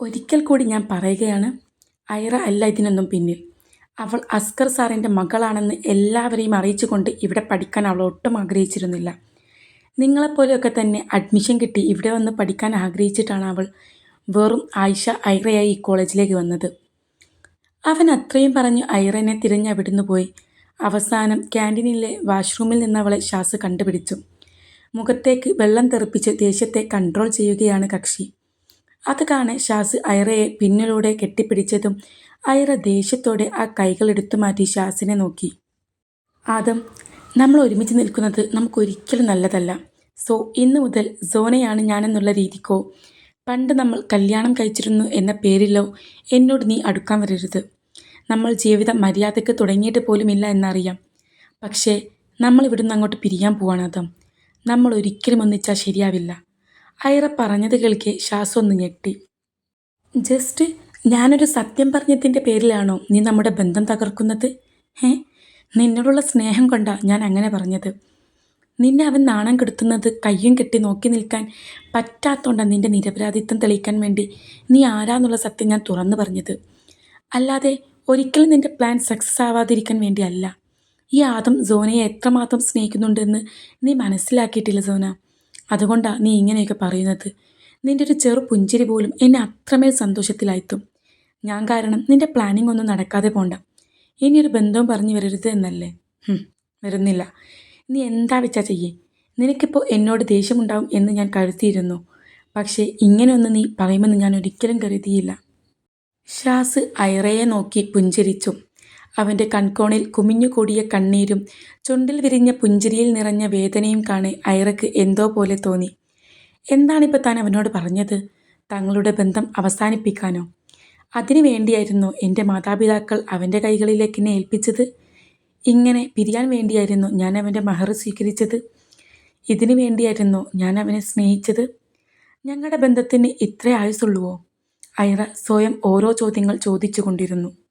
ഒരിക്കൽ കൂടി ഞാൻ പറയുകയാണ് ഐറ അല്ല ഇതിനൊന്നും പിന്നിൽ. അവൾ അസ്കർ സാറിന്റെ മകളാണെന്ന് എല്ലാവരെയും അറിയിച്ചുകൊണ്ട് ഇവിടെ പഠിക്കാൻ അവൾ ഒട്ടും ആഗ്രഹിച്ചിരുന്നില്ല. നിങ്ങളെപ്പോലെയൊക്കെ തന്നെ അഡ്മിഷൻ കിട്ടി ഇവിടെ വന്ന് പഠിക്കാൻ ആഗ്രഹിച്ചിട്ടാണ് അവൾ വെറും ആയിഷ ഐറയായി ഈ കോളേജിലേക്ക് വന്നത്. അവൻ അത്രയും പറഞ്ഞ് ഐറനെ തിരഞ്ഞ് അവിടുന്ന് പോയി. അവസാനം ക്യാന്റീനിലെ വാഷ്റൂമിൽ നിന്ന് അവളെ ഷാസ് കണ്ടുപിടിച്ചു. മുഖത്തേക്ക് വെള്ളം തെറിപ്പിച്ച് ദേഷ്യത്തെ കൺട്രോൾ ചെയ്യുകയാണ് കക്ഷി. അത് കാണെ ഷാസ് ഐറയെ പിന്നിലൂടെ കെട്ടിപ്പിടിച്ചതും ഐറ ദേഷ്യത്തോടെ ആ കൈകൾ എടുത്തു മാറ്റി ഷാസിനെ നോക്കി. ആദം നമ്മൾ ഒരുമിച്ച് നിൽക്കുന്നത് നമുക്കൊരിക്കലും നല്ലതല്ല. സോ ഇന്നു മുതൽ സോനയാണ് ഞാനെന്നുള്ള രീതിക്കോ? പണ്ട് നമ്മൾ കല്യാണം കഴിച്ചിരുന്നു എന്ന പേരിലോ എന്നോട് നീ അടുക്കാൻ വരരുത്. നമ്മൾ ജീവിതം മര്യാദയ്ക്ക് തുടങ്ങിയിട്ട് പോലുമില്ല എന്നറിയാം. പക്ഷേ നമ്മൾ ഇവിടുന്ന് അങ്ങോട്ട് പിരിയാൻ പോവാണ് അതം നമ്മൾ ഒരിക്കലും ഒന്നിച്ചാൽ ശരിയാവില്ല. ഐറ പറഞ്ഞത് കേൾക്കെ ശ്വാസം ഒന്ന് ഞെട്ടി. ജസ്റ്റ് ഞാനൊരു സത്യം പറഞ്ഞതിന്റെ പേരിലാണോ നീ നമ്മുടെ ബന്ധം തകർക്കുന്നത്? ഏ നിന്നോടുള്ള സ്നേഹം കൊണ്ടാ ഞാൻ അങ്ങനെ പറഞ്ഞത്. നിന്നെ അവൻ നാണം കെടുത്തുന്നത് കയ്യും കെട്ടി നോക്കി നിൽക്കാൻ പറ്റാത്തതുകൊണ്ടാണ് നിന്റെ നിരപരാധിത്വം തെളിയിക്കാൻ വേണ്ടി നീ ആരാന്നുള്ള സത്യം ഞാൻ തുറന്നു പറഞ്ഞത്. അല്ലാതെ ഒരിക്കലും നിന്റെ പ്ലാൻ സക്സസ് ആവാതിരിക്കാൻ വേണ്ടിയല്ല. ഈ ആദം സോനയെ എത്രമാത്രം സ്നേഹിക്കുന്നുണ്ടെന്ന് നീ മനസ്സിലാക്കിയിട്ടില്ല സോന. അതുകൊണ്ടാണ് നീ ഇങ്ങനെയൊക്കെ പറയുന്നത്. നിന്റെ ഒരു ചെറു പുഞ്ചിരി പോലും എന്നെ അത്രമേൽ സന്തോഷത്തിലായിത്തും. ഞാൻ കാരണം നിന്റെ പ്ലാനിംഗ് ഒന്നും നടക്കാതെ പോണ്ട. ഇനിയൊരു ബന്ധവും പറഞ്ഞു വരരുത് എന്നല്ലേ? വരുന്നില്ല. നീ എന്താ വെച്ചാ ചെയ്യേ? നിനക്കിപ്പോൾ എന്നോട് ദേഷ്യമുണ്ടാവും എന്ന് ഞാൻ കരുതിയിരുന്നു. പക്ഷേ ഇങ്ങനെയൊന്ന് നീ പറയുമെന്ന് ഞാൻ ഒരിക്കലും കരുതിയില്ല. ഷാസ് ഐറയെ നോക്കി പുഞ്ചിരിച്ചു അവന്റെ കൺകോണിൽ കുമിഞ്ഞുകൂടിയ കണ്ണീരും ചുണ്ടിൽ വിരിഞ്ഞ പുഞ്ചിരിയിൽ നിറഞ്ഞ വേദനയും കാണെ ഐറക്ക് എന്തോ പോലെ തോന്നി. എന്താണിപ്പോൾ താൻ അവനോട് പറഞ്ഞത്? തങ്ങളുടെ ബന്ധം അവസാനിപ്പിക്കാനോ? അതിനു വേണ്ടിയായിരുന്നു എന്റെ മാതാപിതാക്കൾ അവന്റെ കൈകളിലേക്ക് എന്നെ ഏൽപ്പിച്ചത്? ഇങ്ങനെ പിരിയാൻ വേണ്ടിയായിരുന്നു ഞാൻ അവന്റെ മഹർ സ്വീകരിച്ചത്? ഇതിനു വേണ്ടിയായിരുന്നു ഞാൻ അവനെ സ്നേഹിച്ചത്? ഞങ്ങളുടെ ബന്ധത്തിന് ഇത്ര ആയുസുള്ളുവോ ഐറ സ്വയം ഓരോ ചോദ്യങ്ങൾ ചോദിച്ചു കൊണ്ടിരുന്നു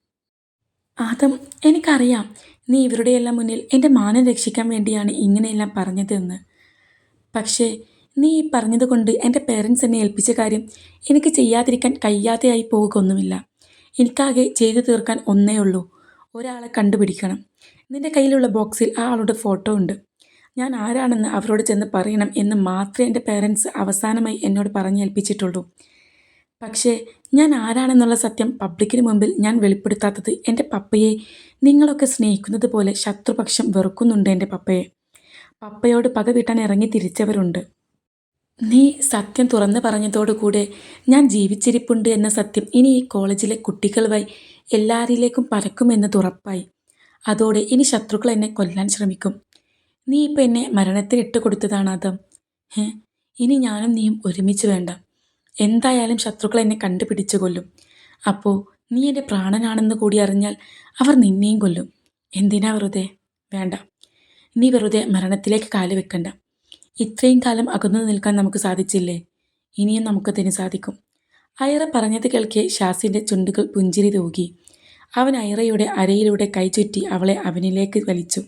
ആദം എനിക്കറിയാം നീ ഇവരുടെയെല്ലാം മുന്നിൽ എന്റെ മാനം രക്ഷിക്കാൻ വേണ്ടിയാണ് ഇങ്ങനെയെല്ലാം പറഞ്ഞതെന്ന്. പക്ഷേ നീ ഈ പറഞ്ഞതുകൊണ്ട് എന്റെ പേരൻസ് എന്നെ ഏൽപ്പിച്ച കാര്യം എനിക്ക് ചെയ്യാതിരിക്കാൻ കഴിയാതെയായി പോകുകയൊന്നുമില്ല. എനിക്കാകെ ചെയ്തു തീർക്കാൻ ഒന്നേ ഉള്ളൂ. ഒരാളെ കണ്ടുപിടിക്കണം. നിന്റെ കയ്യിലുള്ള ബോക്സിൽ ആ ആളുടെ ഫോട്ടോ ഉണ്ട്. ഞാൻ ആരാണെന്ന് അവരോട് ചെന്ന് പറയണം എന്ന് മാത്രമേ എന്റെ പേരൻസ് അവസാനമായി എന്നോട് പറഞ്ഞേൽപ്പിച്ചിട്ടുള്ളൂ. പക്ഷേ ഞാൻ ആരാണെന്നുള്ള സത്യം പബ്ലിക്കിന് മുമ്പിൽ ഞാൻ വെളിപ്പെടുത്താത്തത് എന്റെ പപ്പയെ. നിങ്ങളൊക്കെ സ്നേഹിക്കുന്നത് പോലെ ശത്രുപക്ഷം വെറുക്കുന്നുണ്ട് എന്റെ പപ്പയെ. പപ്പയോട് പക വീട്ടാൻ ഇറങ്ങി തിരിച്ചവരുണ്ട്. നീ സത്യം തുറന്നു പറഞ്ഞതോടുകൂടെ ഞാൻ ജീവിച്ചിരിപ്പുണ്ട് എന്ന സത്യം ഇനി ഈ കോളേജിലെ കുട്ടികൾ വൈ എല്ലാവരിലേക്കും പരക്കുമെന്നത് ഉറപ്പായി അതോടെ ഇനി ശത്രുക്കൾ എന്നെ കൊല്ലാൻ ശ്രമിക്കും. നീ ഇപ്പം എന്നെ മരണത്തിന് ഇട്ടുകൊടുത്തതാണ് അതം ഇനി ഞാനും നീയും ഒരുമിച്ച് വേണ്ട. എന്തായാലും ശത്രുക്കൾ എന്നെ കണ്ടുപിടിച്ചു കൊല്ലും. അപ്പോൾ നീ എന്റെ പ്രാണനാണെന്ന് കൂടി അറിഞ്ഞാൽ അവർ നിന്നെയും കൊല്ലും. എന്തിനാ വെറുതെ? വേണ്ട. നീ വെറുതെ മരണത്തിലേക്ക് കാൽ വെക്കണ്ട. ഇത്രയും കാലം അകന്നു നിൽക്കാൻ നമുക്ക് സാധിച്ചില്ലേ? ഇനിയും നമുക്കതിന് സാധിക്കും. അയറ പറഞ്ഞത് കേൾക്കെ ഷാസിന്റെ ചുണ്ടുകൾ പുഞ്ചിരി തൂകി. അവൻ അയറയുടെ അരയിലൂടെ കൈ ചുറ്റി അവളെ അവനിലേക്ക് വലിച്ചു.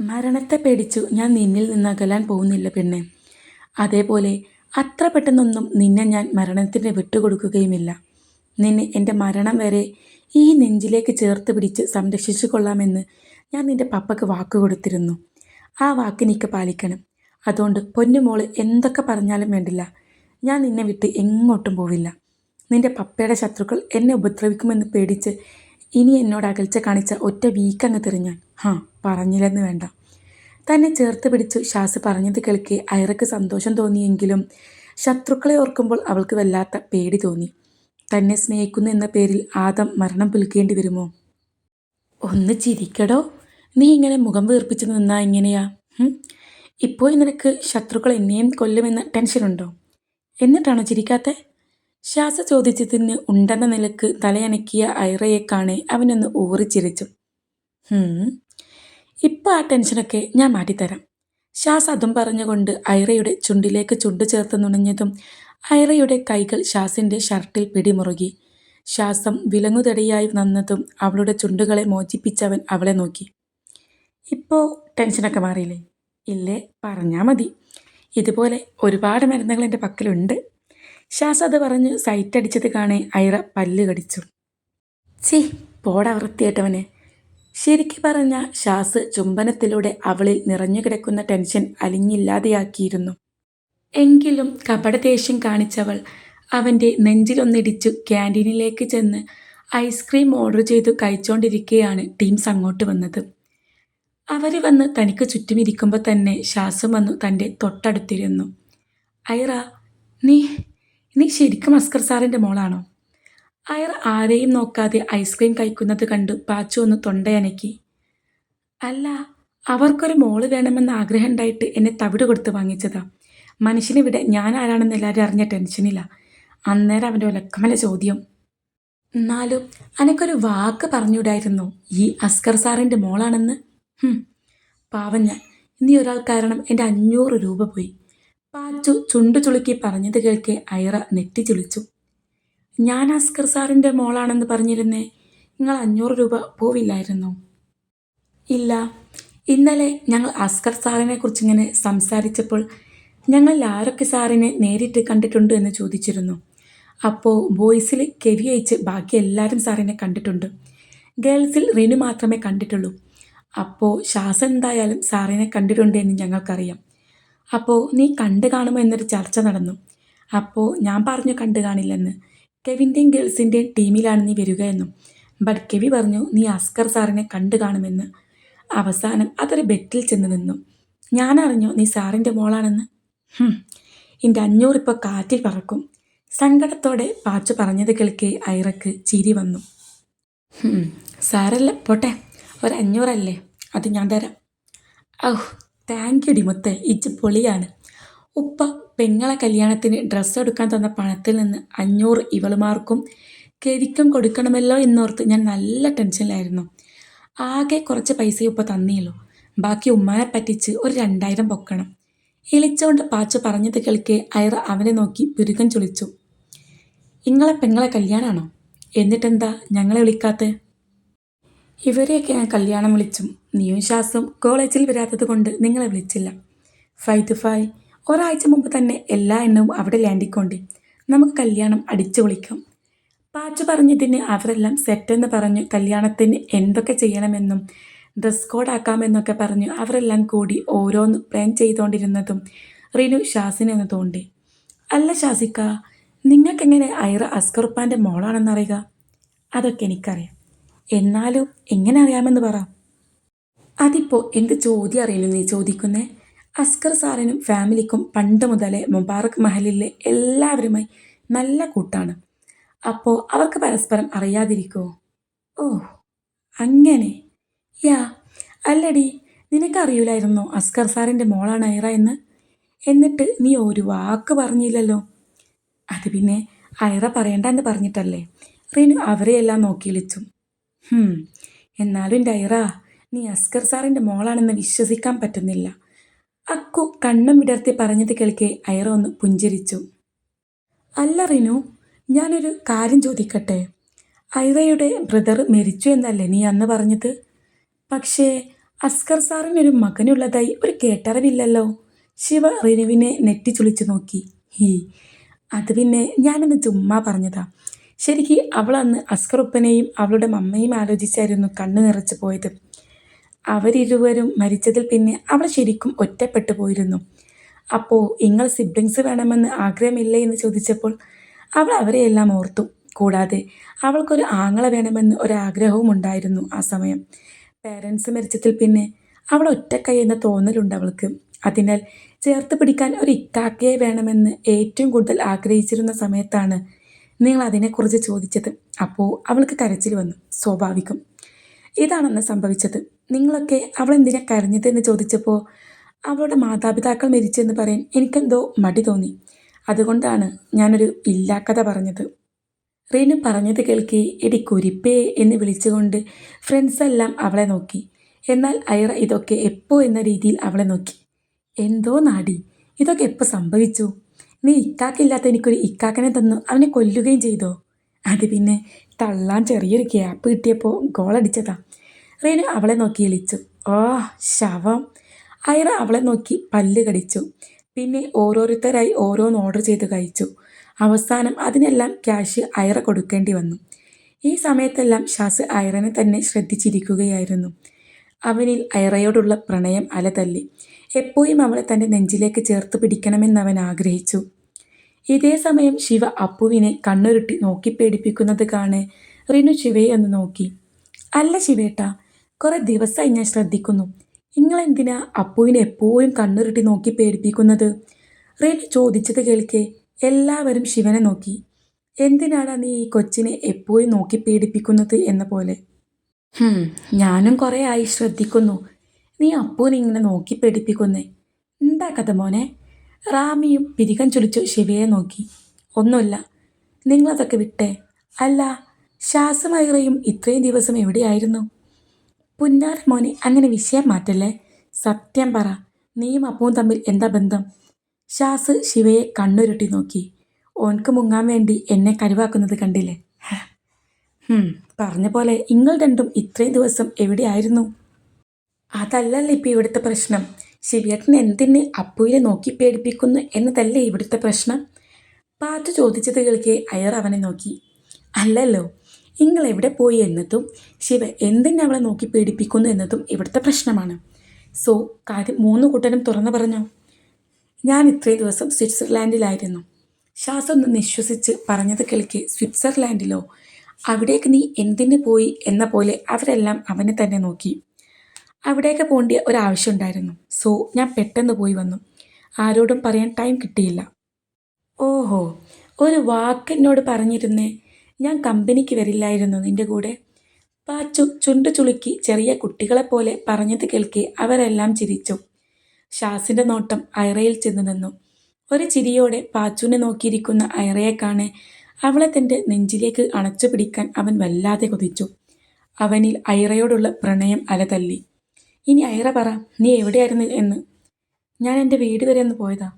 മരണത്തെ പേടിച്ചു ഞാൻ നിന്നിൽ നിന്നകലാൻ പോകുന്നില്ല പെണ്ണെ. അതേപോലെ അത്ര പെട്ടെന്നൊന്നും നിന്നെ ഞാൻ മരണത്തിന് വിട്ടുകൊടുക്കുകയുമില്ല. നിന്നെ എന്റെ മരണം വരെ ഈ നെഞ്ചിലേക്ക് ചേർത്ത് പിടിച്ച് സംരക്ഷിച്ചു കൊള്ളാമെന്ന് ഞാൻ നിന്റെ പപ്പയ്ക്ക് വാക്ക് കൊടുത്തിരുന്നു. ആ വാക്ക് നീക്ക് പാലിക്കണം. അതുകൊണ്ട് പൊന്നുമോൾ എന്തൊക്കെ പറഞ്ഞാലും വേണ്ടില്ല. ഞാൻ നിന്നെ വിട്ട് എങ്ങോട്ടും പോവില്ല. നിന്റെ പപ്പയുടെ ശത്രുക്കൾ എന്നെ ഉപദ്രവിക്കുമെന്ന് പേടിച്ച് ഇനി എന്നോട് അകൽച്ച കാണിച്ച ഒറ്റ വീക്കങ്ങ് തിരിഞ്ഞാൽ ഹാ പറഞ്ഞില്ലെന്ന് വേണ്ട. തന്നെ ചേർത്ത് പിടിച്ചു ഷാസ് പറഞ്ഞത് കേൾക്കെ അയറക്ക് സന്തോഷം തോന്നിയെങ്കിലും ശത്രുക്കളെ ഓർക്കുമ്പോൾ അവൾക്ക് വല്ലാത്ത പേടി തോന്നി. തന്നെ സ്നേഹിക്കുന്നു എന്ന പേരിൽ ആദം മരണം പുൽക്കേണ്ടി വരുമോ? ഒന്ന് ചിരിക്കടോ. നീ ഇങ്ങനെ മുഖം വീർപ്പിച്ച് നിന്നാ ഇങ്ങനെയാ? ഇപ്പോൾ നിനക്ക് ശത്രുക്കൾ എന്നെയും കൊല്ലുമെന്ന ടെൻഷനുണ്ടോ എന്നിട്ടാണോ ചിരിക്കാത്ത? ശ്വാസ ചോദിച്ചതിന് ഉണ്ടെന്ന നിലയ്ക്ക് തലയനക്കിയ ഐറയെ കാണെ അവനൊന്ന് ഊറിച്ചിരിച്ചു. ഇപ്പോൾ ആ ടെൻഷനൊക്കെ ഞാൻ മാറ്റിത്തരാം. ഷാസ് അതും പറഞ്ഞുകൊണ്ട് ഐറയുടെ ചുണ്ടിലേക്ക് ചുണ്ട് ചേർത്ത് നുണഞ്ഞതും ഐറയുടെ കൈകൾ ഷാസിന്റെ ഷർട്ടിൽ പിടിമുറുകി. ശ്വാസം വിലങ്ങുതടിയായി നന്നതും അവളുടെ ചുണ്ടുകളെ മോചിപ്പിച്ചവൻ അവളെ നോക്കി. ഇപ്പോൾ ടെൻഷനൊക്കെ മാറിയില്ലേ? ഇല്ലേ? പറഞ്ഞാൽ മതി. ഇതുപോലെ ഒരുപാട് മരുന്നുകൾ എന്റെ പക്കലുണ്ട്. ശ്വാസ അത് പറഞ്ഞ് സൈറ്റടിച്ചത് കാണേ ഐറ പല്ല് കടിച്ചു. ചേ പോടാ വൃത്തിയേട്ടവനെ. ശരിക്ക് പറഞ്ഞ ഷാസ് ചുംബനത്തിലൂടെ അവളിൽ നിറഞ്ഞുകിടക്കുന്ന ടെൻഷൻ അലിഞ്ഞില്ലാതെയാക്കിയിരുന്നു. എങ്കിലും കപടദേഷ്യം കാണിച്ചവൾ അവന്റെ നെഞ്ചിലൊന്നിടിച്ചു ക്യാന്റീനിലേക്ക് ചെന്ന് ഐസ്ക്രീം ഓർഡർ ചെയ്തു കഴിച്ചുകൊണ്ടിരിക്കെയാണ് ടീംസ് അങ്ങോട്ട് വന്നത്. അവർ വന്ന് തനിക്ക് ചുറ്റുമിരിക്കുമ്പോൾ തന്നെ ശ്വാസം വന്നു തന്റെ തൊട്ടടുത്തിരുന്നു. ഐറ നീ നീ ശരിക്കും അസ്കർ സാറിന്റെ മോളാണോ? ഐറ ആരെയും നോക്കാതെ ഐസ്ക്രീം കഴിക്കുന്നത് കണ്ടു പാച്ചു ഒന്ന് തൊണ്ടയനക്കി. അല്ല അവർക്കൊരു മോൾ വേണമെന്ന് ആഗ്രഹം ഉണ്ടായിട്ട് എന്നെ തവിട് കൊടുത്ത് വാങ്ങിച്ചതാ. മനുഷ്യനിവിടെ ഞാൻ ആരാണെന്ന് എല്ലാവരും അറിഞ്ഞ ടെൻഷനില്ല അന്നേരം അവന്റെ ഒലക്കമല ചോദ്യം. എന്നാലും അനക്കൊരു വാക്ക് പറഞ്ഞുവിടായിരുന്നു ഈ അസ്കർ സാറിന്റെ മോളാണെന്ന്? പാവം ഞാൻ. ഇനി ഒരാൾ കാരണം എന്റെ അഞ്ഞൂറ് രൂപ പോയി. പാച്ചു ചുണ്ടു ചുളുക്കി പറഞ്ഞത് കേൾക്കെ ഐറ നെറ്റി ചുളിച്ചു ഞാൻ അസ്കർ സാറിന്റെ മോളാണെന്ന് പറഞ്ഞിരുന്നേ. നിങ്ങൾ അഞ്ഞൂറ് രൂപ പോവില്ലായിരുന്നു? ഇല്ല. ഇന്നലെ ഞങ്ങൾ അസ്കർ സാറിനെ കുറിച്ച് ഇങ്ങനെ സംസാരിച്ചപ്പോൾ ഞങ്ങൾ ആരൊക്കെ സാറിനെ നേരിട്ട് കണ്ടിട്ടുണ്ട് എന്ന് ചോദിച്ചിരുന്നു. അപ്പോൾ ബോയ്സിൽ കെവി അയച്ച് ബാക്കി എല്ലാവരും സാറിനെ കണ്ടിട്ടുണ്ട്. ഗേൾസിൽ റിനു മാത്രമേ കണ്ടിട്ടുള്ളൂ. അപ്പോൾ ശ്വാസ എന്തായാലും സാറിനെ കണ്ടിട്ടുണ്ട് എന്ന് ഞങ്ങൾക്കറിയാം. അപ്പോൾ നീ കണ്ടു കാണുമോ എന്നൊരു ചർച്ച നടന്നു. അപ്പോൾ ഞാൻ പറഞ്ഞു കണ്ടു കാണില്ലെന്ന്. കെവിന്റെയും ഗേൾസിന്റെയും ടീമിലാണ് നീ വരിക എന്നും. ബട്ട് കെവി പറഞ്ഞു നീ അസ്കർ സാറിനെ കണ്ടു കാണുമെന്ന്. അവസാനം അതൊരു ബെറ്റിൽ ചെന്ന് നിന്നു. ഞാനറിഞ്ഞു നീ സാറിന്റെ മോളാണെന്ന്. എന്റെ അഞ്ഞൂറിപ്പോൾ കാറ്റിൽ പറക്കും. സങ്കടത്തോടെ പാച്ചു പറഞ്ഞത് കേൾക്കെ ഐറക്ക് ചിരി വന്നു. സാറല്ല പോട്ടെ ഒരു അഞ്ഞൂറല്ലേ അത് ഞാൻ തരാം. ഔഹ് താങ്ക് യു ഡിമുത്തെ ഇച്ച് പൊളിയാണ്. ഉപ്പ പെങ്ങളെ കല്യാണത്തിന് ഡ്രസ്സ് എടുക്കാൻ തന്ന പണത്തിൽ നിന്ന് അഞ്ഞൂറ് ഇവളുമാർക്കും കെവിക്കും കൊടുക്കണമല്ലോ എന്നോർത്ത് ഞാൻ നല്ല ടെൻഷനിലായിരുന്നു ആകെ കുറച്ച് പൈസ ഇപ്പൊ തന്നിയല്ലോ. ബാക്കി ഉമ്മാനെ പറ്റിച്ച് ഒരു രണ്ടായിരം പൊക്കണം. ഇളിച്ചുകൊണ്ട് പാച്ചു പറഞ്ഞത് കേൾക്കെ അയർ അവനെ നോക്കി പുരുകം ചൊളിച്ചു. ഇങ്ങളെ പെങ്ങളെ കല്യാണമാണോ എന്നിട്ടെന്താ ഞങ്ങളെ വിളിക്കാത്ത? ഇവരെയൊക്കെ ഞാൻ കല്യാണം വിളിച്ചു. നീയും കോളേജിൽ വരാത്തത് കൊണ്ട് നിങ്ങളെ വിളിച്ചില്ല. ഫൈവ് ടു ഫൈവ് ഒരാഴ്ച മുമ്പ് തന്നെ എല്ലാ എണ്ണവും അവിടെ ലാൻഡിക്കൊണ്ട്. നമുക്ക് കല്യാണം അടിച്ചു വിളിക്കാം പാച്ചു പറഞ്ഞതിന് അവരെല്ലാം സെറ്റെന്ന് പറഞ്ഞു കല്യാണത്തിന് എന്തൊക്കെ ചെയ്യണമെന്നും ഡ്രസ് കോഡ് ആക്കാമെന്നൊക്കെ പറഞ്ഞു അവരെല്ലാം കൂടി ഓരോന്ന് പ്ലാൻ ചെയ്തുകൊണ്ടിരുന്നതും റിനു ഷാസിനെന്ന് തോണ്ടി. അല്ല ഷാസിക്ക നിങ്ങൾക്കെങ്ങനെ ഐറ അസ്കറുപ്പാന്റെ മോളാണെന്നറിയുക? അതൊക്കെ എനിക്കറിയാം. എന്നാലും എങ്ങനെ അറിയാമെന്ന് പറ. അതിപ്പോൾ എന്ത് ചോദ്യം അറിയില്ല നീ ചോദിക്കുന്നേ? അസ്കർ സാറിനും ഫാമിലിക്കും പണ്ട് മുതലേ മുബാറക് മഹലിലെ എല്ലാവരുമായി നല്ല കൂട്ടാണ്. അപ്പോൾ അവർക്ക് പരസ്പരം അറിയാതിരിക്കുമോ ഓ അങ്ങനെ. യാ അല്ലടി നിനക്കറിയില്ലായിരുന്നോ അസ്കർ സാറിന്റെ മോളാണ് ഐറ എന്ന്? എന്നിട്ട് നീ ഒരു വാക്ക് പറഞ്ഞില്ലല്ലോ? അത് പിന്നെ ഐറ പറയണ്ട എന്ന് പറഞ്ഞിട്ടല്ലേ? റീനു അവരെയെല്ലാം നോക്കി വിളിച്ചു എന്നാലും എന്റെ ഐറ നീ അസ്കർ സാറിന്റെ മോളാണെന്ന് വിശ്വസിക്കാൻ പറ്റുന്നില്ല. അക്കു കണ്ണം വിടർത്തി പറഞ്ഞത് കേൾക്കെ അയറ ഒന്ന് പുഞ്ചിരിച്ചു. അല്ല റിനു ഞാനൊരു കാര്യം ചോദിക്കട്ടെ? ഐറയുടെ ബ്രദർ മരിച്ചു എന്നല്ലേ നീ അന്ന് പറഞ്ഞത്? പക്ഷേ അസ്കർ സാറിനൊരു മകനുള്ളതായി ഒരു കേട്ടറിവില്ലല്ലോ. ശിവ റിനുവിനെ നെറ്റിച്ചുളിച്ചു നോക്കി. ഹീ അത് പിന്നെ ഞാനന്ന് ചുമ്മാ പറഞ്ഞതാ. ശരിക്ക് അവളന്ന് അസ്കർ ഉപ്പനെയും അവളുടെ മമ്മയും ആലോചിച്ചായിരുന്നു കണ്ണു നിറച്ചു പോയത്. അവരിരുവരും മരിച്ചതിൽ പിന്നെ അവൾ ശരിക്കും ഒറ്റപ്പെട്ടു പോയിരുന്നു. അപ്പോൾ നിങ്ങൾ സിബ്ലിങ്സ് വേണമെന്ന് ആഗ്രഹമില്ലേ എന്ന് ചോദിച്ചപ്പോൾ അവൾ അവരെയെല്ലാം ഓർത്തു. കൂടാതെ അവൾക്കൊരു ആങ്ങള വേണമെന്ന് ഒരാഗ്രഹവും ഉണ്ടായിരുന്നു ആ സമയം. പേരൻസ് മരിച്ചതിൽ പിന്നെ അവൾ ഒറ്റക്കൈ എന്ന തോന്നലുണ്ട് അവൾക്ക്. അതിനാൽ ചേർത്ത് പിടിക്കാൻ ഒരു ഇക്കാക്കയെ വേണമെന്ന് ഏറ്റവും കൂടുതൽ ആഗ്രഹിച്ചിരുന്ന സമയത്താണ് നിങ്ങൾ അതിനെക്കുറിച്ച് ചോദിച്ചത്. അപ്പോൾ അവൾക്ക് കരച്ചിൽ വന്നു. സ്വാഭാവികം. ഇതാണെന്ന് സംഭവിച്ചത്. നിങ്ങളൊക്കെ അവൾ എന്തിനാ കരഞ്ഞതെന്ന് ചോദിച്ചപ്പോൾ അവളുടെ മാതാപിതാക്കൾ മരിച്ചെന്ന് പറയാൻ എനിക്കെന്തോ മടി തോന്നി. അതുകൊണ്ടാണ് ഞാനൊരു ഇല്ലാക്കഥ പറഞ്ഞത്. റീനു പറഞ്ഞത് കേൾക്കി എടി കുരിപ്പേ എന്ന് വിളിച്ചുകൊണ്ട് ഫ്രണ്ട്സ് എല്ലാം അവളെ നോക്കി. എന്നാൽ ഐറ ഇതൊക്കെ എപ്പോ എന്ന രീതിയിൽ അവളെ നോക്കി. എന്തോ നാടി? ഇതൊക്കെ എപ്പോൾ സംഭവിച്ചു? നീ ഇക്കാക്കില്ലാത്ത എനിക്കൊരു ഇക്കാക്കനെ തന്നു അവനെ കൊല്ലുകയും ചെയ്തോ? അത് പിന്നെ തള്ളാൻ ചെറിയൊരു ഗ്യാപ്പ് കിട്ടിയപ്പോൾ ഗോളടിച്ചതാ റീനു അവളെ നോക്കി ഇളിച്ചു. ഓ ശവം. ഐറ അവളെ നോക്കി പല്ല് കടിച്ചു. പിന്നെ ഓരോരുത്തരായി ഓരോന്ന് ഓർഡർ ചെയ്ത് കഴിച്ചു. അവസാനം അതിനെല്ലാം ക്യാഷ് അയറ കൊടുക്കേണ്ടി വന്നു. ഈ സമയത്തെല്ലാം ഷാസ് അയറനെ തന്നെ ശ്രദ്ധിച്ചിരിക്കുകയായിരുന്നു. അവനിൽ അയറയോടുള്ള പ്രണയം അലതല്ലി. എപ്പോഴും അവളെ തന്റെ നെഞ്ചിലേക്ക് ചേർത്ത് പിടിക്കണമെന്ന് അവൻ ആഗ്രഹിച്ചു. ഇതേ സമയം ശിവ അപ്പുവിനെ കണ്ണുരുട്ടി നോക്കി പേടിപ്പിക്കുന്നത് കാണെ. റിനു ശിവയെ ഒന്ന് നോക്കി. അല്ല ശിവേട്ടാ കുറെ ദിവസമായി ഞാൻ ശ്രദ്ധിക്കുന്നു. നിങ്ങളെന്തിനാ അപ്പുവിനെ എപ്പോഴും കണ്ണുരുട്ടി നോക്കി പേടിപ്പിക്കുന്നത്? റിനു ചോദിച്ചത് കേൾക്കെ എല്ലാവരും ശിവനെ നോക്കി. എന്തിനാടാ നീ ഈ കൊച്ചിനെ എപ്പോഴും നോക്കി പേടിപ്പിക്കുന്നത്? എന്ന പോലെ. ഞാനും കുറേ ആയി ശ്രദ്ധിക്കുന്നു. നീ അപ്പൂനെ ഇങ്ങനെ നോക്കി പേടിപ്പിക്കുന്നേ. എന്താ കഥ മോനെ? റാമിയും പിരികം ചൊലിച്ചു ശിവയെ നോക്കി. ഒന്നുമില്ല. നിങ്ങളതൊക്കെ വിട്ടേ. അല്ല ശാസമൈറയും ഇത്രയും ദിവസം എവിടെയായിരുന്നു? പുന്നാർ മോനെ അങ്ങനെ വിഷയം മാറ്റല്ലേ? സത്യം പറ. നീയും അപ്പവും തമ്മിൽ എന്താ ബന്ധം? ഷാസ് ശിവയെ കണ്ണുരുട്ടി നോക്കി. ഓൻക്ക് മുങ്ങാൻ വേണ്ടി എന്നെ കരുവാക്കുന്നത് കണ്ടില്ലേ? പറഞ്ഞ പോലെ നിങ്ങൾ രണ്ടും ഇത്രയും ദിവസം എവിടെയായിരുന്നു? അതല്ലല്ലോ ഇപ്പം ഇവിടുത്തെ പ്രശ്നം. ശിവേട്ടൻ എന്തിനെ അപ്പുവിനെ നോക്കി പേടിപ്പിക്കുന്നു എന്നതല്ലേ ഇവിടുത്തെ പ്രശ്നം? പാത്തു ചോദിച്ചത് കേൾക്കെ അയർ അവനെ നോക്കി. അല്ലല്ലോ നിങ്ങൾ എവിടെ പോയി എന്നതും ശിവ എന്തിനെ അവളെ നോക്കി പേടിപ്പിക്കുന്നു എന്നതും ഇവിടുത്തെ പ്രശ്നമാണ്. സോ കാര്യം മൂന്ന് കൂട്ടനും തുറന്നു പറഞ്ഞോ? ഞാൻ ഇത്രയും ദിവസം സ്വിറ്റ്സർലാൻഡിലായിരുന്നു. ശ്വാസം ഒന്ന് നിശ്വസിച്ച് പറഞ്ഞത് കേൾക്കെ സ്വിറ്റ്സർലാൻഡിലോ? അവിടേക്ക് നീ എന്തിന് പോയി എന്ന പോലെ അവരെല്ലാം അവനെ തന്നെ നോക്കി. അവിടേക്ക് പോകേണ്ട ഒരാവശ്യമുണ്ടായിരുന്നു. സോ ഞാൻ പെട്ടെന്ന് പോയി വന്നു. ആരോടും പറയാൻ ടൈം കിട്ടിയില്ല. ഓഹോ ഒരു വാക്ക് എന്നോട് പറഞ്ഞിരുന്നേ. ഞാൻ കമ്പനിക്ക് വരില്ലായിരുന്നു നിന്റെ കൂടെ. പാച്ചു ചുണ്ടു ചുളുക്കി ചെറിയ കുട്ടികളെപ്പോലെ പറഞ്ഞത് കേൾക്കെ അവരെല്ലാം ചിരിച്ചു. ഷാസിന്റെ നോട്ടം അയറയിൽ ചെന്ന് നിന്നു. ഒരു ചിരിയോടെ പാച്ചുവിനെ നോക്കിയിരിക്കുന്ന അയറയെ കാണെ അവളെ തന്റെ നെഞ്ചിലേക്ക് അണച്ചു പിടിക്കാൻ അവൻ വല്ലാതെ കൊതിച്ചു. അവനിൽ അയറയോടുള്ള പ്രണയം അലതല്ലി. ഇനി അയറ പറ നീ എവിടെയായിരുന്നു എന്ന്? ഞാൻ എന്റെ വീട് വരെ ഒന്ന് പോയതാ.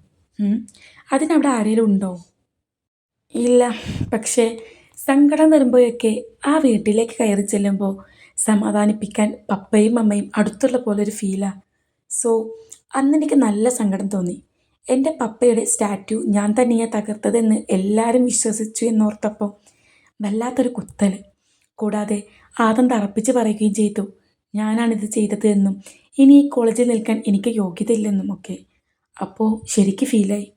അതിനവിടെ ആരെങ്കിലും ഉണ്ടോ? ഇല്ല. പക്ഷേ സങ്കടം വരുമ്പോഴൊക്കെ ആ വീട്ടിലേക്ക് കയറി ചെല്ലുമ്പോൾ സമാധാനിപ്പിക്കാൻ പപ്പയും അമ്മയും അടുത്തുള്ള പോലെ ഒരു ഫീലാ. സോ അന്ന് എനിക്ക് നല്ല സങ്കടം തോന്നി. എന്റെ പപ്പയുടെ സ്റ്റാറ്റ്യൂ ഞാൻ തന്നെയാണ് തകർത്തതെന്ന് എല്ലാവരും വിശ്വസിച്ചു എന്നോർത്തപ്പോൾ വല്ലാത്തൊരു കുത്തൽ കൂടാതെ ആദം തറപ്പിച്ച് പറയുകയും ചെയ്തു. ഞാനാണിത് ചെയ്തത് എന്നും ഇനി ഈ കോളേജിൽ നിൽക്കാൻ എനിക്ക് യോഗ്യതയില്ലെന്നും ഒക്കെ. അപ്പോൾ ശരിക്ക് ഫീലായി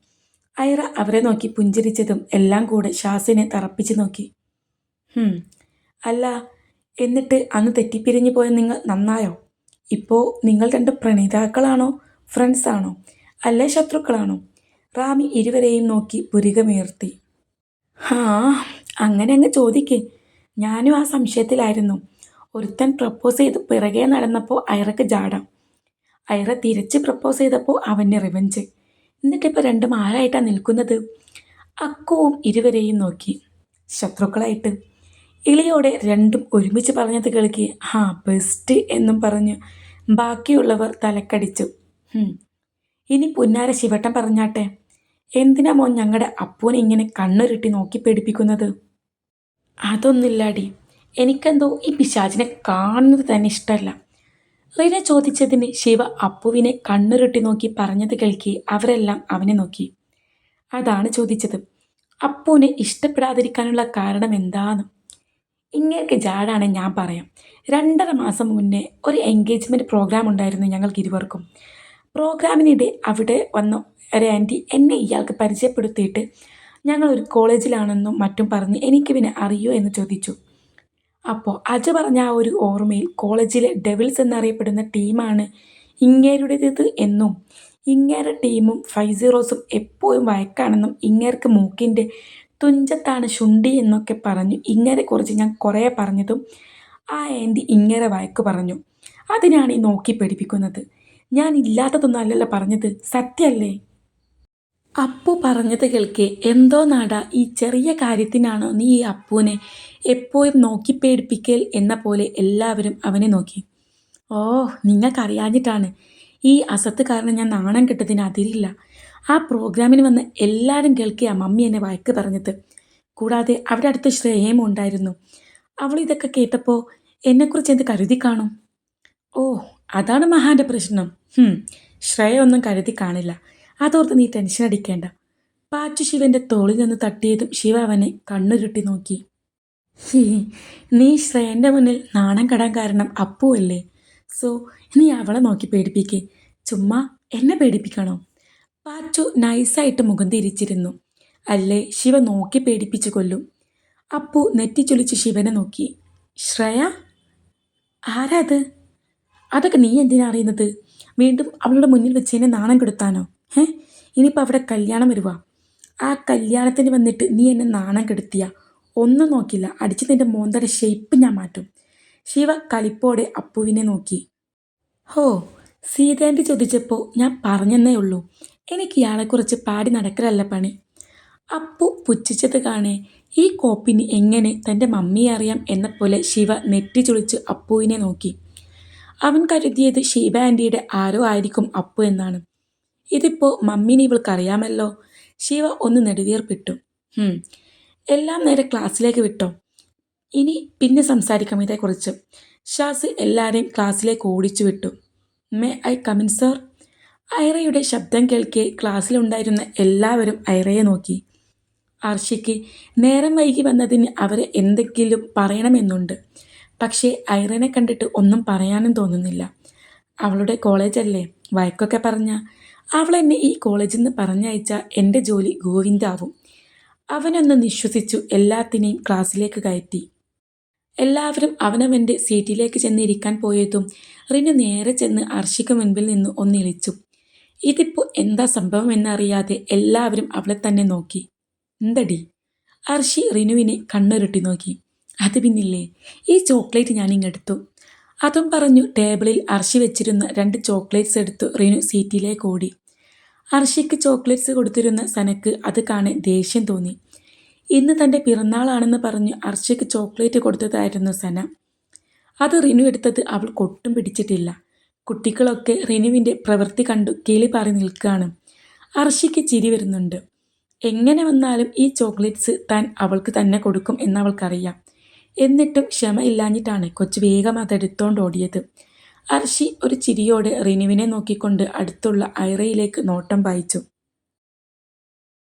ഐറ അവരെ നോക്കി പുഞ്ചിരിച്ചതും എല്ലാം കൂടെ ഷാസിനെ തറപ്പിച്ച് നോക്കി. അല്ല എന്നിട്ട് അന്ന് തെറ്റിപ്പിരിഞ്ഞു പോയ നിങ്ങൾ നന്നായോ? ഇപ്പോൾ നിങ്ങൾ രണ്ട് പ്രണയിതാക്കളാണോ ഫ്രണ്ട്സാണോ അല്ലേ ശത്രുക്കളാണോ? റാമി ഇരുവരെയും നോക്കി പുരികമുയർത്തി. ആ അങ്ങനെ അങ്ങ് ചോദിക്കേ. ഞാനും ആ സംശയത്തിലായിരുന്നു. ഒരുത്തൻ പ്രപ്പോസ് ചെയ്ത് പിറകെ നടന്നപ്പോൾ അയറക്ക് ജാടം അയറ തിരിച്ച് പ്രപ്പോസ് ചെയ്തപ്പോൾ അവന്റെ റിവഞ്ച് എന്നിട്ടിപ്പോൾ രണ്ടും ആരായിട്ടാണ് നിൽക്കുന്നത്? അക്കുവും ഇരുവരെയും നോക്കി. ശത്രുക്കളായിട്ട്. ഇളിയോടെ രണ്ടും ഒരുമിച്ച് പറഞ്ഞത് കേൾക്കി. ഹാ ബെസ്റ്റ് എന്നും പറഞ്ഞു. ബാക്കിയുള്ളവർ തലക്കടിച്ചു. ഇനി പുന്നാര ശിവട്ടം പറഞ്ഞാട്ടെ. എന്തിനാ മോൻ ഞങ്ങളുടെ അപ്പൂനെ ഇങ്ങനെ കണ്ണുരുട്ടി നോക്കി പേടിപ്പിക്കുന്നത്? അതൊന്നുമില്ലാടി. എനിക്കെന്തോ ഈ പിശാചിനെ കാണുന്നത് തന്നെ ഇഷ്ടമല്ല. റീന ചോദിച്ചതിന് ശിവ അപ്പുവിനെ കണ്ണുരുട്ടി നോക്കി പറഞ്ഞത് കേൾക്കി അവരെല്ലാം അവനെ നോക്കി. അതാണ് ചോദിച്ചത്. അപ്പുവിനെ ഇഷ്ടപ്പെടാതിരിക്കാനുള്ള കാരണം എന്താണ് ഇങ്ങനെയൊക്കെ ജാടാണ് ഞാൻ പറയാം. രണ്ടര മാസം മുന്നേ ഒരു എൻഗേജ്മെന്റ് പ്രോഗ്രാം ഉണ്ടായിരുന്നു ഞങ്ങൾക്ക് ഇരുവർക്കും. പ്രോഗ്രാമിനിടെ അവിടെ വന്ന. ഒരു ആന്റി എന്നെ ഇയാൾക്ക് പരിചയപ്പെടുത്തിയിട്ട് ഞങ്ങൾ ഒരു കോളേജിലാണെന്നും മറ്റും പറഞ്ഞ് എനിക്ക് പിന്നെ അറിയോ എന്ന് ചോദിച്ചു. അപ്പോൾ അജ് പറഞ്ഞ ആ ഒരു ഓർമ്മയിൽ കോളേജിലെ ഡെവിൾസ് എന്നറിയപ്പെടുന്ന ടീമാണ് ഇങ്ങേരുടേത് എന്നും. ഇങ്ങേരുടെ ടീമും ഫൈവ് സീറോസും എപ്പോഴും വഴക്കാണെന്നും ഇങ്ങേർക്ക് മൂക്കിന്റെ തുഞ്ചത്താണ് ശുണ്ടി എന്നൊക്കെ പറഞ്ഞു ഇങ്ങേരെ കുറിച്ച് ഞാൻ കുറേ പറഞ്ഞതും ആ ആന്റി ഇങ്ങേരെ വഴക്ക് പറഞ്ഞു. അതിനാണ് ഈ നോക്കി പഠിപ്പിക്കുന്നത് ഞാൻ ഇല്ലാത്തതൊന്നും അല്ലല്ലോ പറഞ്ഞത്. സത്യമല്ലേ അപ്പു പറഞ്ഞത് കേൾക്കെ. എന്തോ നാട ഈ ചെറിയ കാര്യത്തിനാണോ നീ ഈ അപ്പുവിനെ എപ്പോഴും നോക്കി പേടിപ്പിക്കൽ എന്ന പോലെ എല്ലാവരും അവനെ നോക്കി. ഓ നിങ്ങൾക്കറിയാഞ്ഞിട്ടാണ്. ഈ അസത്ത് കാരണം ഞാൻ നാണം കിട്ടതിന് അതിരില്ല. ആ പ്രോഗ്രാമിന് വന്ന് എല്ലാവരും കേൾക്കിയ മമ്മി എന്നെ വഴക്ക് പറഞ്ഞത്. കൂടാതെ അവിടെ അടുത്ത് ശ്രേയയും ഉണ്ടായിരുന്നു. അവൾ ഇതൊക്കെ കേട്ടപ്പോൾ എന്നെക്കുറിച്ച് എന്ത് കരുതി കാണും? ഓ അതാണ് മഹാന്റെ പ്രശ്നം. ശ്രേയ ഒന്നും കരുതി കാണില്ല. അതോർത്ത് നീ ടെൻഷൻ അടിക്കേണ്ട. പാച്ചു ശിവന്റെ തോളിൽ നിന്ന് തട്ടിയതും ശിവ അവനെ കണ്ണുരുട്ടി നോക്കി. നീ ശ്രേയന്റെ മുന്നിൽ നാണം കടാൻ കാരണം അപ്പു അല്ലേ? സോ നീ അവളെ നോക്കി പേടിപ്പിക്കേ. ചുമ്മാ എന്നെ പേടിപ്പിക്കണോ? പാച്ചു നൈസായിട്ട് മുഖം തിരിച്ചിരുന്നു. അല്ലേ ശിവ നോക്കി പേടിപ്പിച്ചു കൊല്ലും. അപ്പു നെറ്റിച്ചൊലിച്ച് ശിവനെ നോക്കി. ശ്രേയ ആരാത്? അതൊക്കെ നീ എന്തിനാ അറിയുന്നത്? വീണ്ടും അവളുടെ മുന്നിൽ വെച്ച് എന്നെ നാണം കെടുത്താനോ? ഹേ? ഇനിയിപ്പോൾ അവിടെ കല്യാണം വരുവാ. ആ കല്യാണത്തിന് വന്നിട്ട് നീ എന്നെ നാണം കെടുത്തിയ. ഒന്നും നോക്കില്ല. അടിച്ച് നിന്റെ മോന്തയുടെ ഷേപ്പ് ഞാൻ മാറ്റും. ശിവ കലിപ്പോടെ അപ്പുവിനെ നോക്കി. ഹോ സീതേന്റെ ചോദിച്ചപ്പോൾ ഞാൻ പറഞ്ഞെന്നേ ഉള്ളൂ. എനിക്ക് ഇയാളെക്കുറിച്ച് പാടി നടക്കലല്ല പണി. അപ്പു പുച്ഛിച്ചത് കാണേ ഈ കോപ്പിന് എങ്ങനെ തന്റെ മമ്മിയെ അറിയാം എന്ന പോലെ ശിവ നെറ്റി ചുളിച്ച് അപ്പുവിനെ നോക്കി. അവൻ കരുതിയത് ശിവ ആന്റിയുടെ ആരോ ആയിരിക്കും അപ്പു എന്നാണ്. ഇതിപ്പോൾ മമ്മീനെ ഇവൾക്കറിയാമല്ലോ. ശിവ ഒന്ന് നെടുവീർപ്പിട്ടു. "ഹും, എല്ലാം നേരെ ക്ലാസ്സിലേക്ക് വിട്ടോ? ഇനി പിന്നെ സംസാരിക്കാം ഇതേക്കുറിച്ച്. ഷാസ് എല്ലാവരെയും ക്ലാസ്സിലേക്ക് ഓടിച്ചു വിട്ടു. May I come in sir? ഐറയുടെ ശബ്ദം കേൾക്കെ ക്ലാസ്സിലുണ്ടായിരുന്ന എല്ലാവരും ഐറയെ നോക്കി. അർഷിക്ക് നേരം വൈകി വന്നതിന് അവരെ എന്തെങ്കിലും പറയണമെന്നുണ്ട്. പക്ഷേ ഐറനെ കണ്ടിട്ട് ഒന്നും പറയാനും തോന്നുന്നില്ല. അവളുടെ കോളേജല്ലേ? വഴക്കൊക്കെ പറഞ്ഞ അവൾ എന്നെ ഈ കോളേജിൽ നിന്ന് പറഞ്ഞയച്ച എന്റെ ജോലി ഗോവിന്ദാവും. അവനൊന്ന് നിശ്വസിച്ചു എല്ലാത്തിനെയും ക്ലാസ്സിലേക്ക് കയറ്റി. എല്ലാവരും അവനവന്റെ സീറ്റിലേക്ക് ചെന്ന് ഇരിക്കാൻ പോയതും റിനു നേരെ ചെന്ന് അർഷിക്ക് മുൻപിൽ നിന്ന് ഒന്നിളിച്ചു. ഇതിപ്പോൾ എന്താ സംഭവം എന്നറിയാതെ എല്ലാവരും അവളെ തന്നെ നോക്കി. എന്തടി? അർഷി റിനുവിനെ കണ്ണുരുട്ടി നോക്കി. അത് പിന്നില്ലേ? ഈ ചോക്ലേറ്റ് ഞാൻ ഇങ്ങെടുത്തു അതും പറഞ്ഞു ടേബിളിൽ അർഷി വെച്ചിരുന്ന രണ്ട് ചോക്ലേറ്റ്സ് എടുത്തു റിനു സീറ്റിലേക്ക് ഓടി. അർഷിക്ക് ചോക്ലേറ്റ്സ് കൊടുത്തിരുന്ന സനക്ക് അത് കാണെ ദേഷ്യം തോന്നി. ഇന്ന് തന്റെ പിറന്നാളാണെന്ന് പറഞ്ഞ് അർഷയ്ക്ക് ചോക്ലേറ്റ് കൊടുത്തതായിരുന്നു സന. അത് റിനു എടുത്തത് അവൾ കൊട്ടും പിടിച്ചിട്ടില്ല. കുട്ടികളൊക്കെ റിനുവിന്റെ പ്രവൃത്തി കണ്ടു കിളി പാറി നിൽക്കുകയാണ് അർഷിക്ക് ചിരി വരുന്നുണ്ട്. എങ്ങനെ വന്നാലും ഈ ചോക്ലേറ്റ്സ് താൻ അവൾക്ക് തന്നെ കൊടുക്കും എന്നവൾക്കറിയാം. എന്നിട്ടും ക്ഷമയില്ലാഞ്ഞിട്ടാണ് കൊച്ചു വേഗം അതെടുത്തോണ്ട് ഓടിയത്. അർഷി ഒരു ചിരിയോടെ റിനുവിനെ നോക്കിക്കൊണ്ട് അടുത്തുള്ള ഐറയിലേക്ക് നോട്ടം പായിച്ചു.